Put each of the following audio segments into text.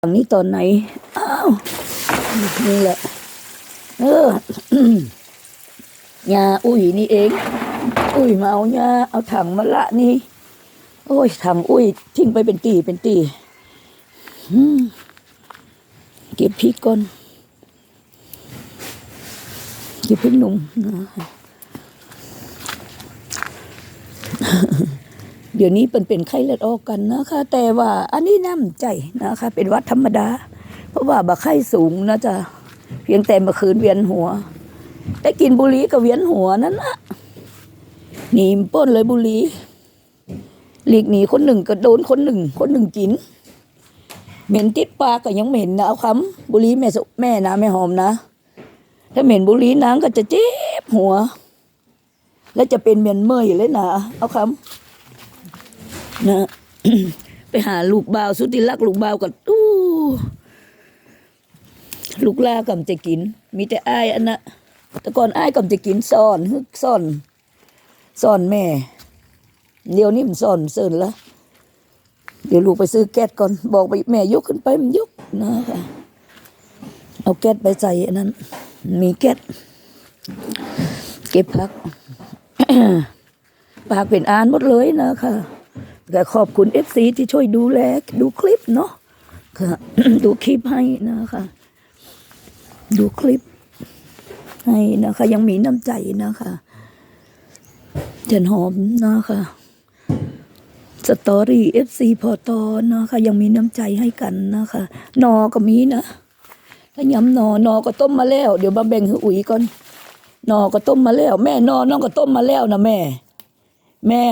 อย่งนี้ตอนไหน อ้าว นี่แหละ เออยาอุ้ยนี่เอง อุ้ยมาเอายาเอาถังมาละนี่ โอ้ย ถังอุ้ย ทิ้งไปเป็นตีเป็นตีเก็บพริกก่อน เก็บพริกหนุ่มนะ เดี๋ยวนี้เป็นเป็นไข้เลือดออกกันนะคะ แต่ว่าอันนี้น้ำใจนะคะ เป็นวัดธรรมดา เพราะว่าบาไข้สูงนะจ๊ะเพียงแต่เมื่อคืนเวียนหัว ได้กินบุหรี่ก็เวียนหัวนั่นนะหนีมป้นเลยบุหรี่หลีกหนีคนหนึ่งก็โดนคนหนึ่ง คนหนึ่งกิน เหม็นติดปากก็ยังเหม็นนะเอาคำบุหรี่แม่สุแม่นะแม่หอมนะ ถ้าเหม็นบุหรี่นางก็จะเจ็บหัว แล้วจะเป็นเหมียนเมื่อยเลยนะเอาคำ นะไปหาลูกบ่าวสุดที่รักลูกบ่าวก็ตู้ลูกลากำจะกิน มีแต่อ้ายอันนะแต่ก่อนอ้ายกำจะกินซ่อนฮึกซ่อนซ่อนแม่ เดี๋ยวนี้มันซ่อนเสินละเดี๋ยวลูกไปซื้อแก๊สก่อนบอกไปแม่ยกขึ้นไปมันยกนะค่ะเอาแก๊สไปใส่อันนั้น มีแก๊สเก็บพักปากเป็นอ่านหมดเลยนะคะ ก็ขอบคุณเอฟซีที่ช่วยดูแลดูคลิปเนาะค่ะดูคลิปให้นะคะ ดูคลิปให้นะคะ ยังมีน้ำใจนะคะเจนหอมนะคะสตอรี่เอฟซีพอตอนะคะ ยังมีน้ำใจให้กันนะคะ นอก็มีนะถ้าย้ำนอนอก็ต้มมาแล้ว เดี๋ยวมาแบ่งให้อุ๋ยก่อนนอก็ต้มมาแล้ว แม่นอน้องก็ต้มมาแล้วนะแม่ แม่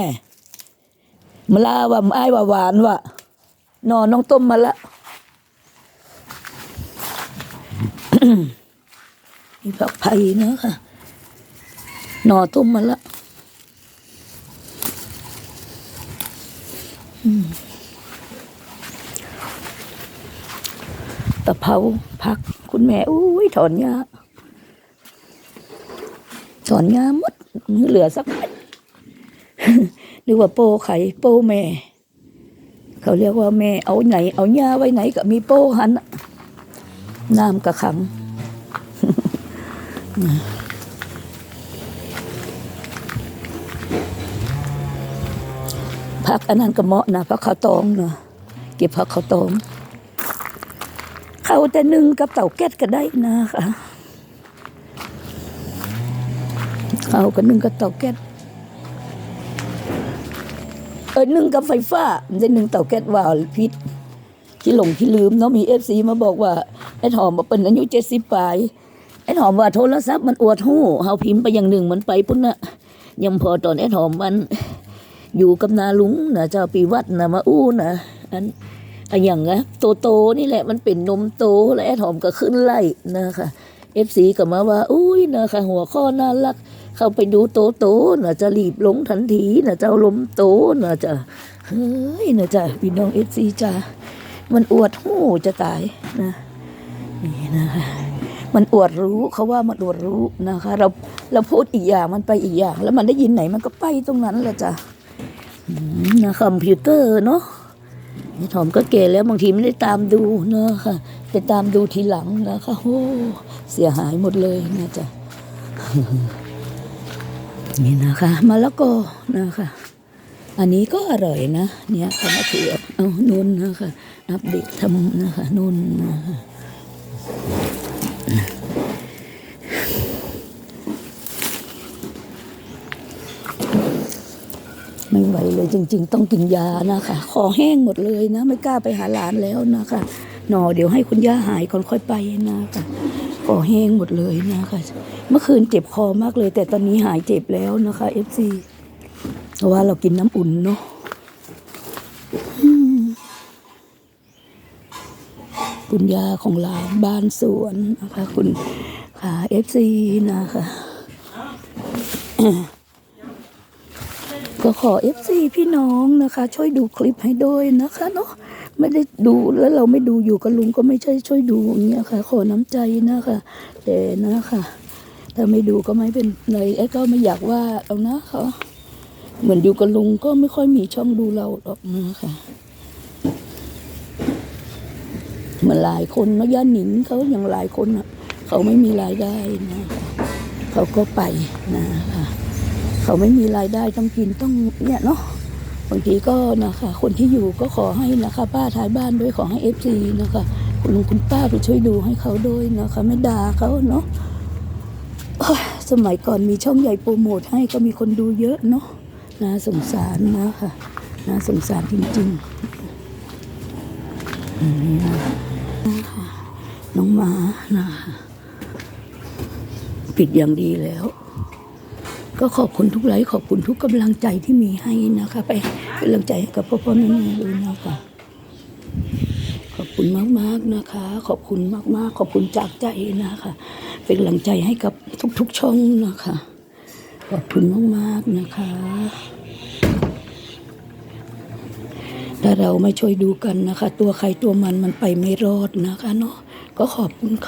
มาลาว่าอ้ายว่าหวานว่ะนอนน้องต้มมาละมีผักไผ่นะค่ะหนอต้มมาละตะเภาผัก คุณแม่อุ้ยถอนหญ้าถอนหญ้าหมดเหลือสักเม็ด หรือว่าโป้ไข่โป้แม่ เขาเรียกว่าแม่เอาไหน เอาหญ้าไว้ไหนก็มีโป้หันน้ำกระขังผักอันนั้นก็เหมาะนะผักข้าวตองเนาะเก็บผักข้าวตองข้าแต่หนึ่งกับเต่าแก๊สก็ได้นะคะเข้ากับหนึ่งกับเต่าแก๊ส นึ่งกับไฟฟ้ามันจะนึ่งเตาแก๊สว่าพิษที่หลงที่ลืมเนาะมีเอฟซีมาบอกว่าไอ้หอมมาเป็นอายุเจ็ดสิบปลายไอ้หอมว่าโทรศัพท์มันอวดหู้เฮาพิมพ์ไปอย่างหนึ่งมันไปพุ่นน่ะยังพอตอนไอ้หอมมันอยู่กับนาลุงนะเจ้าปีวัดนะมาอู้นะอันอันอย่างนะโตโตนี่แหละมันเป็นนมโตแล้วไอ้หอมก็ขึ้นไล่นะคะ เอฟซีก็มาว่า อุ้ยนะคะหัวข้อน่ารัก เข้าไปดูโตโตน่ะจะรีบลงทันทีน่ะเจ้าลมโตน่ะจะเฮ้ยน่ะจะพี่น้องเอฟซีจ้ามันอวดหูจะตายนะนี่นะคะมันอวดรู้เขาว่ามันอวดรู้นะคะ เราเราพูดอีกอย่างมันไปอีกอย่าง แล้วมันได้ยินไหนมันก็ไปตรงนั้นแหละจ้ะนะคอมพิวเตอร์เนาะนี่ถอมก็เก๋แล้วบางทีไม่ได้ตามดูเนาะค่ะ ไปตามดูทีหลังนะคะโอ้เสียหายหมดเลยนะจ๊ะนี่นะคะมะละกอนะคะ อันนี้ก็อร่อยนะเนี่ยขมะเขือเอานุ่นนะคะอัปเดตทำนะคะนุ่นนะคะไม่ไหวเลยจริง ๆ ต้องกินยานะคะ คอแห้งหมดเลยนะ ไม่กล้าไปหาหลานแล้วนะคะ หนอเดี๋ยวให้คุณย่าหายก่อนค่อยไปนะคะคอแห้งหมดเลยนะคะเมื่อคืนเจ็บคอมากเลย แต่ตอนนี้หายเจ็บแล้วนะคะเอฟซีเพราะว่าเรากินน้ำอุ่นเนาะคุณยาของหลานบ้านสวนนะคะ คุณค่ะเอฟซีนะคะก็ขอเอฟซีพี่น้องนะคะ ช่วยดูคลิปให้ด้วยนะคะเนาะ ไม่ได้ดูแล้วเราไม่ดูอยู่กับลุงก็ไม่ใช่ช่วยดูอย่างเงี้ยค่ะ ขอน้ำใจนะคะแต่นะคะถ้าไม่ดูก็ไม่เป็นไรไอ้ก็ไม่อยากว่าเอานะเขาเหมือนอยู่กับลุงก็ไม่ค่อยมีช่องดูเราหรอกนะคะเหมือนหลายคนนะย่าหนิงเขาอย่างหลายคนอะเขาไม่มีรายได้นะคะเขาก็ไปนะคะเขาไม่มีรายได้ต้องกินต้องเนี่ยเนาะ บางทีก็นะคะ คนที่อยู่ก็ขอให้นะคะ ป้าท้ายบ้านด้วยขอให้เอฟซีนะคะ คุณลุงคุณป้าไปช่วยดูให้เขาด้วยนะคะไม่ด่าเขาเนาะสมัยก่อนมีช่องใหญ่โปรโมทให้ก็มีคนดูเยอะเนาะน่าสงสารนะคะน่าสงสารจริงๆนี่นะคะน้องหมานะคะปิดอย่างดีแล้ว ก็ขอบคุณทุกไลค์ขอบคุณทุกกำลังใจที่มีให้นะคะ ไปกำลังใจให้กับพ่อพ่อแม่แม่ด้วยนะคะขอบคุณมากๆนะคะ ขอบคุณมากๆ ขอบคุณจากใจนะคะ เป็นกำลังใจให้กับทุกๆช่องนะคะ ขอบคุณมากๆนะคะ ถ้าเราไม่ช่วยดูกันนะคะ ตัวใครตัวมันมันไปไม่รอดนะคะเนาะก็ขอบคุณค่ะ